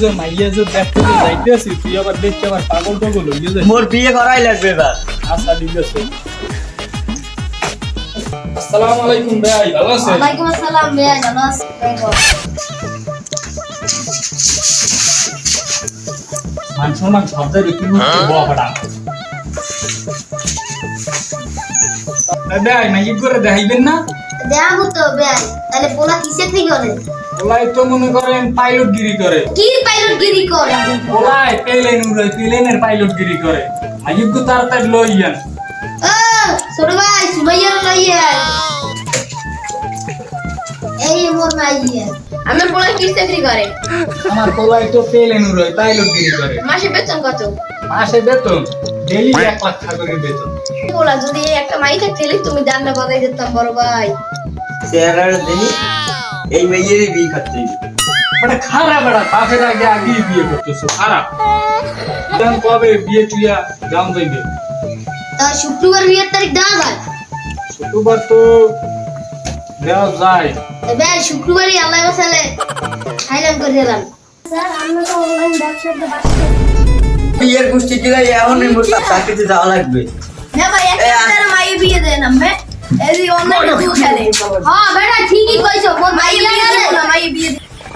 যে মাইয়া যে দেখতে যে যাইতেছি তুই আবার দেখতে আবার পাগল টাগল হইয়ে যাস মোর বিয়ে করাই লাগবে এবার। আচ্ছা ঠিক আছে। আসসালামু আলাইকুম ভাই ভালো আছেন? ওয়ালাইকুম আসসালাম ভাইয়া ভালো আছি মান সম্মান শব্দের কি মুক্তি বাবাটা ভাই মাইক করে দেখাইবেন না? দেখাবো তো ভাই তাহলে পোলা কিসে থেকে করে পোলাই তো মনে করেন পাইলট গিরি করে। কি পাইলট গিরি করে? পোলাই প্লেন উড়াই প্লেনের পাইলট গিরি করে মাইক তাড়াতাড়ি লইয়ান। ও ছোট ভাই সুমাইয়ার লইয়া এই মোর মাইয়া আমার পোলা কি চাকরি করে? আমার কোলাই তো প্লেন উড়াই পাইলট গিরি করে। মাসে বেতন কত? মাসে বেতন ডেলি এক লাখ টাকা করে বেতন। পোলা যদি একটা মাই থাকতে তুমি দান্না বাজাই দিতাম বড় ভাই। চেহারাটা দেখি এই মেয়েরই বিয়ে খাচ্ছে মানে খারাপ বেড়া বাপের আগে আগে বিয়ে করতেছো খারাপ। দাম কবে বিয়ে টুইয়া দাম যাইবে তা শুক্রবার বিয়ের তারিখ দেওয়া যায়। শুক্রবার তো দেওয়া যায়। এবার শুক্রবারই আল্লাহ বাসালে আইলাম করে দিলাম। স্যার আমরা তো অনলাইন ব্যবসাতে বিয়ের গোষ্ঠী কিনা এখন চাকরিতে যাওয়া লাগবে। না ভাই একটা মাইয়ে বিয়ে দেন আমি এই অনলাইনে দু খেলে। হ্যাঁ বেটা ঠিকই